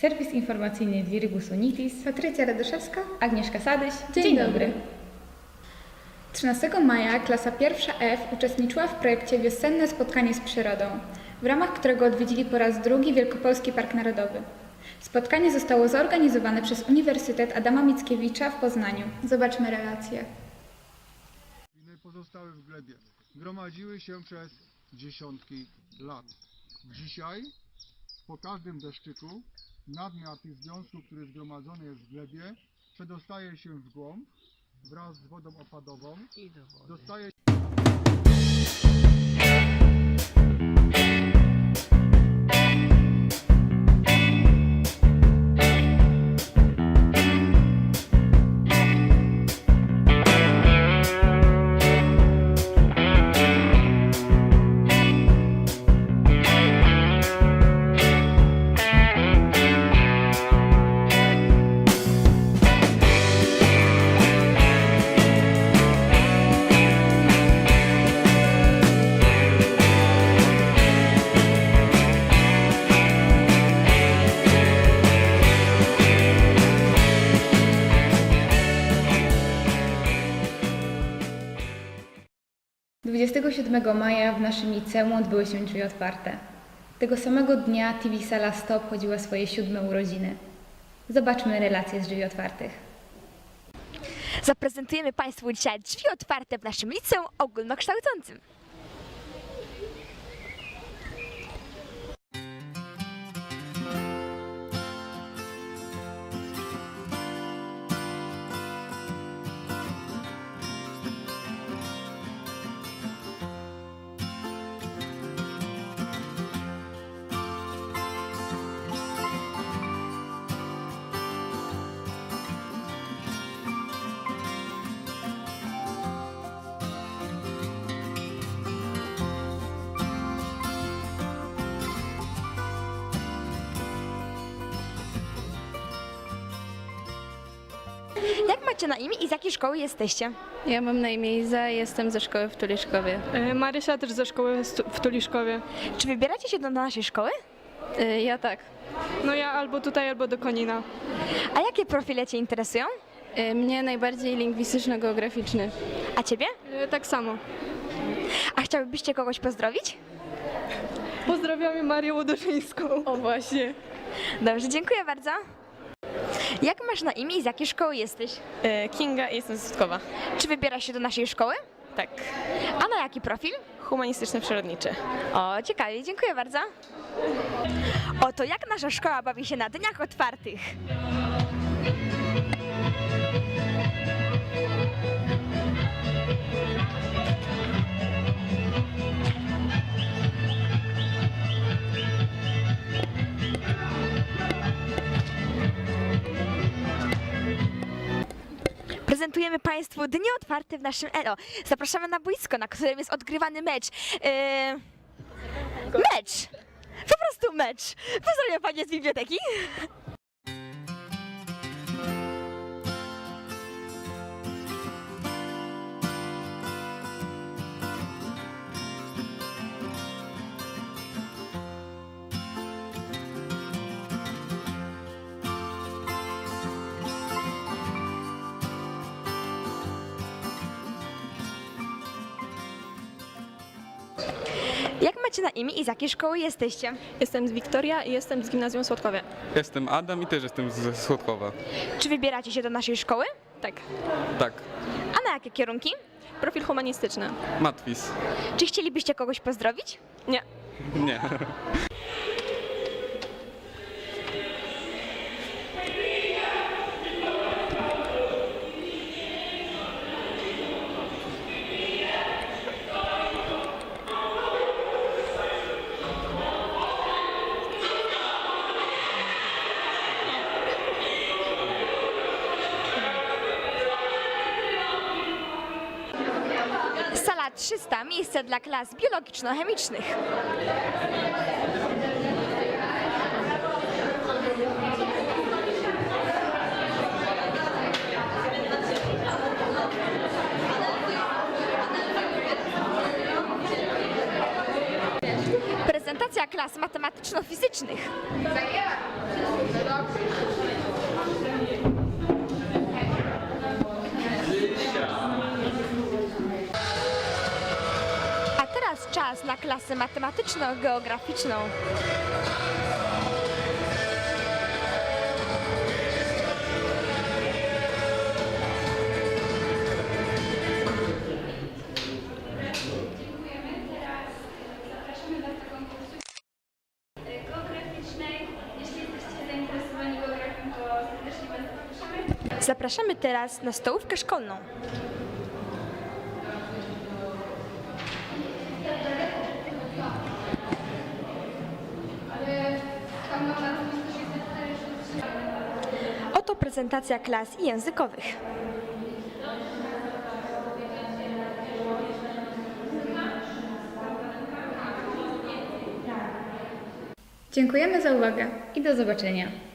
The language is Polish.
Serwis informacyjny Wiribus Unitis. Patrycja Radoszewska. Agnieszka Sadyś. Dzień dobry. 13 maja klasa pierwsza F uczestniczyła w projekcie Wiosenne spotkanie z przyrodą, w ramach którego odwiedzili po raz drugi Wielkopolski Park Narodowy. Spotkanie zostało zorganizowane przez Uniwersytet Adama Mickiewicza w Poznaniu. Zobaczmy relację. Winy pozostały w glebie. Gromadziły się przez dziesiątki lat. Dzisiaj, po każdym deszczyku, nadmiar tych związków, który zgromadzony jest w glebie, przedostaje się w głąb wraz z wodą opadową. Dostaje 27 maja w naszym liceum odbyły się drzwi otwarte. Tego samego dnia TV Sala 100 obchodziła swoje siódme urodziny. Zobaczmy relacje z drzwi otwartych. Zaprezentujemy Państwu dzisiaj drzwi otwarte w naszym liceum ogólnokształcącym. Jak macie na imię i z jakiej szkoły jesteście? Ja mam na imię Iza, jestem ze szkoły w Tuliszkowie. E, Marysia też ze szkoły stu- w Tuliszkowie. Czy wybieracie się do naszej szkoły? Y, Ja tak. No ja albo tutaj, albo do Konina. A jakie profile Cię interesują? Y, Mnie najbardziej lingwistyczno-geograficzny. A Ciebie? E, Tak samo. A chciałybyście kogoś pozdrowić? Pozdrawiamy Marię Łodoszyńską. O właśnie. Dobrze, dziękuję bardzo. Jak masz na imię i z jakiej szkoły jesteś? E, Kinga i jestem z Sutkowa. Czy wybierasz się do naszej szkoły? Tak. A na jaki profil? Humanistyczny przyrodniczy. O, ciekawie, dziękuję bardzo. Oto jak nasza szkoła bawi się na dniach otwartych. Prezentujemy Państwu dni otwarte w naszym ELO. Zapraszamy na boisko, na którym jest odgrywany mecz. Yy... Mecz! Po prostu mecz! Pozdrawiam Panie z biblioteki. Jak macie na imię i z jakiej szkoły jesteście? Jestem z Wiktoria i jestem z Gimnazjum Słodkowie. Jestem Adam i też jestem ze Słodkowa. Czy wybieracie się do naszej szkoły? Tak. Tak, A na jakie kierunki? Profil humanistyczny. Matwis. Czy chcielibyście kogoś pozdrowić? Nie. Nie. 300, miejsce dla klas biologiczno-chemicznych. Prezentacja klas matematyczno-fizycznych. Na klasę matematyczno-geograficzną. Zapraszamy teraz na stołówkę szkolną. Oto prezentacja klas językowych. Dziękujemy za uwagę. I do zobaczenia.